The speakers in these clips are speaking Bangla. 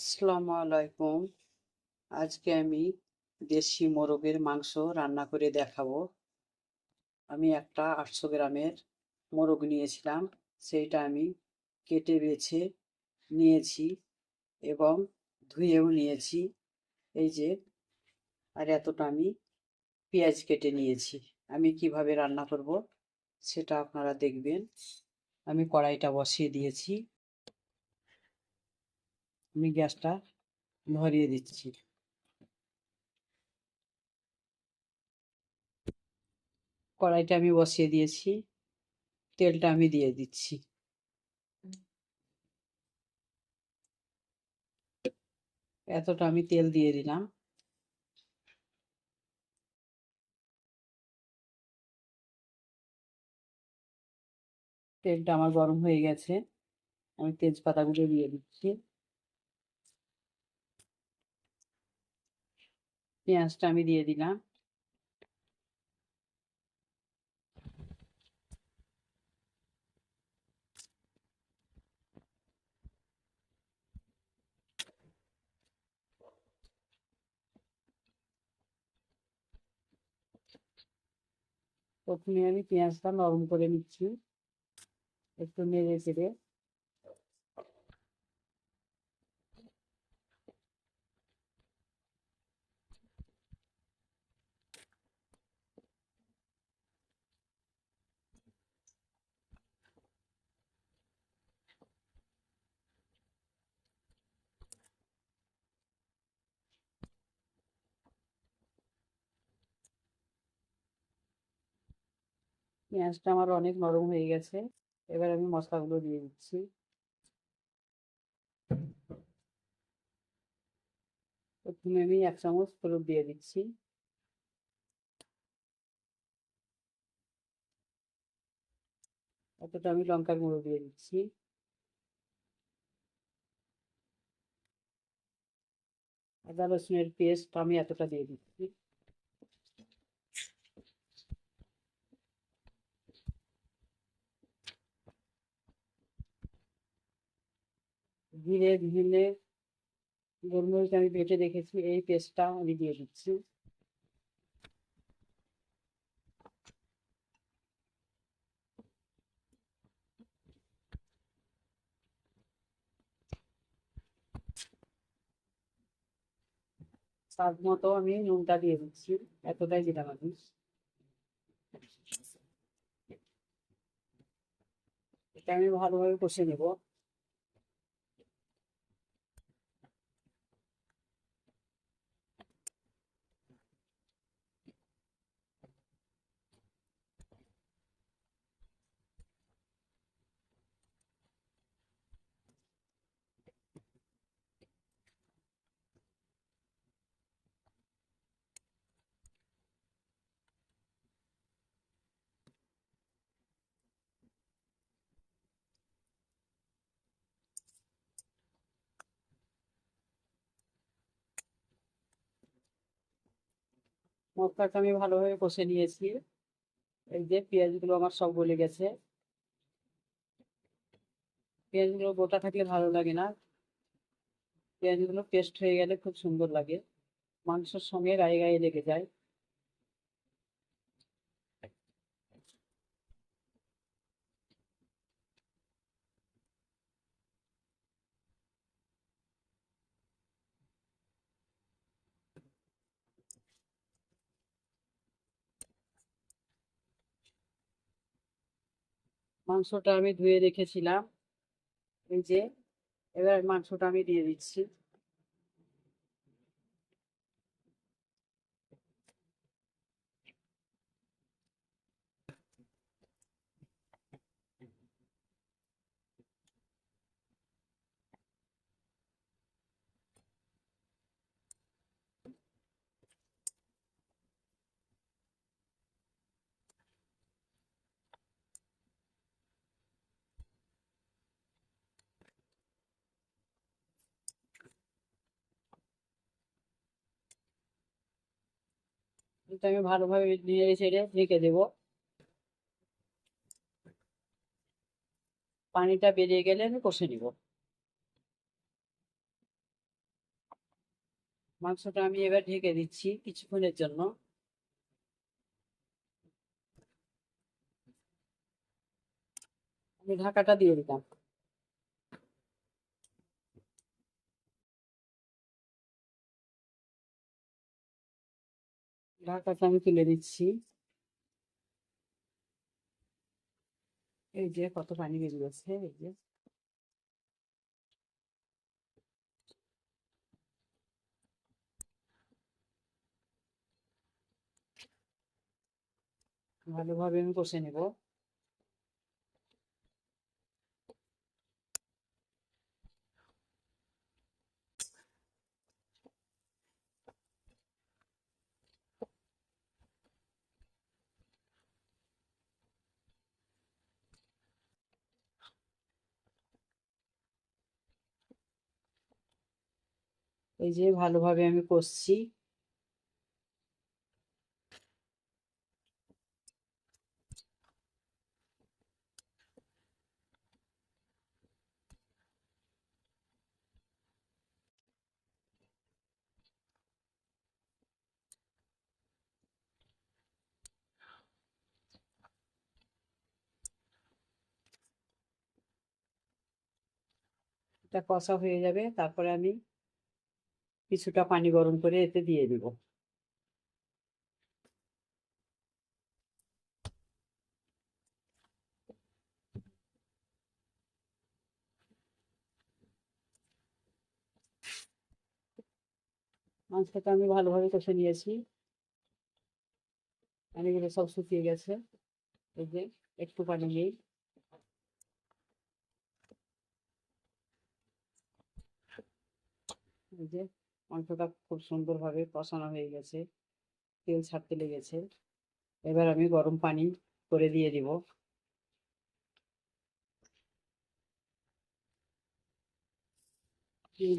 আসসালামু আলাইকুম আজকে আমি দেশি মোরগের মাংস রান্না করে দেখাবো। আমি একটা আটশো গ্রামের মোরগ নিয়েছিলাম। সেইটা আমি কেটে বেছে নিয়েছি এবং ধুয়েও নিয়েছি। এই যে, আর এতটা আমি পেঁয়াজ কেটে নিয়েছি। আমি কীভাবে রান্না করব সেটা আপনারা দেখবেন। আমি কড়াইটা বসিয়ে দিয়েছি। আমি গ্যাসটা ধরিয়ে দিচ্ছি। কড়াইটা আমি বসিয়ে দিয়েছি, তেলটা আমি দিয়ে দিচ্ছি। এতটা আমি তেল দিয়ে দিলাম। তেলটা আমার গরম হয়ে গেছে, আমি তেজপাতাগুলো দিয়ে দিচ্ছি। পেঁয়াজটা আমি দিয়ে দিলাম। প্রথমে আমি পেঁয়াজটা নরম করে নিচ্ছি। একটু নেড়ে চেড়ে। পেঁয়াজটা আমার অনেক নরম হয়ে গেছে। এবার আমি মশলাগুলো দিয়ে দিচ্ছি। প্রথমে আমি এক চামচ হলুদ দিয়ে দিচ্ছি। অতটা আমি লঙ্কার গুঁড়ো দিয়ে দিচ্ছি। আদা রসুনের পেস্ট আমি এতটা দিয়ে দিচ্ছি। ধীরে ধীরে গোলমরিচ আমি বেটে রেখেছি, এই পেস্টটা আমি দিয়ে দিচ্ছি। স্বাদ মতো আমি নুনটা দিয়ে দিচ্ছি, এতটাই দিলাম আমি। এটা আমি ভালোভাবে কষে নেব। মশলাটা আমি ভালোভাবে কষে নিয়েছি। এই যে পেঁয়াজগুলো আমার সব গলে গেছে। পেঁয়াজগুলো গোটা থাকলে ভালো লাগে না। পেঁয়াজগুলো পেস্ট হয়ে গেলে খুব সুন্দর লাগে। মাংসের সঙ্গে গায়ে গায়ে লেগে যায়। মাংসটা আমি ধুয়ে রেখেছিলাম। এই যে এবার মাংসটা আমি দিয়ে দিচ্ছি। এটা আমি ভালোভাবে নেড়ে ছেড়ে ঢেকে দেবো। পানিটা বেরিয়ে গেলে আমি কষে নিব। মাংসটা আমি এবার ঢেকে দিচ্ছি কিছুক্ষণের জন্য। আমি ঢাকাটা দিয়ে দিলাম। ঢাকাটা আমি তুলে দিচ্ছি। এই যে কত পানি বেরিয়েছে এই যে। ভালোভাবে আমি কষে নেব। এই যে ভালোভাবে আমি কষছি। এটা কষা হয়ে যাবে তারপরে আমি কিছুটা পানি গরম করে এতে দিয়ে দিব। মাংসটা আমি ভালোভাবে কষে নিয়েছি। পানিগুলো সব শুকিয়ে গেছে। এই যে একটু পানি নেই। যে মাংসটা খুব সুন্দরভাবে কষানো হয়ে গেছে। তেল ছাড়তে লেগেছে। এবার আমি গরম পানি করে দিয়ে দিব।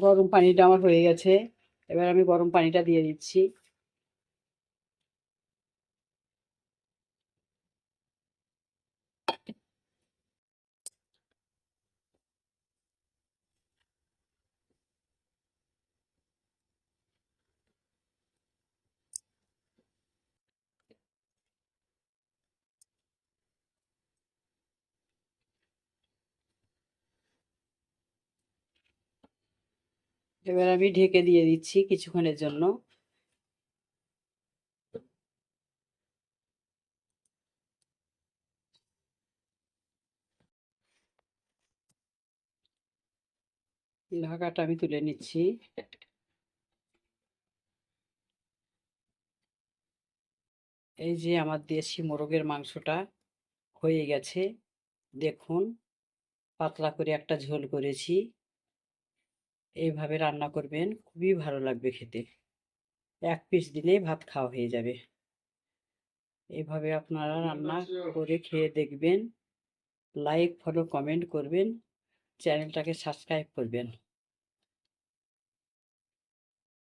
গরম পানিটা আমার হয়ে গেছে। এবার আমি গরম পানিটা দিয়ে দিচ্ছি। এবার আমি ঢেকে দিয়ে দিচ্ছি কিছুক্ষণের জন্য। ঢাকাটা আমি তুলে নিচ্ছি। এই যে আমার দেশি মোরগের মাংসটা হয়ে গেছে। দেখুন, পাতলা করে একটা ঝোল করেছি। এইভাবে রান্না করবেন খুবই ভালো লাগবে খেতে। এক পিস দিলেই ভাত খাওয়া হয়ে যাবে। এভাবে আপনারা রান্না করে খেয়ে দেখবেন লাইক ফলো কমেন্ট করবেন চ্যানেলটাকে সাবস্ক্রাইব করবেন।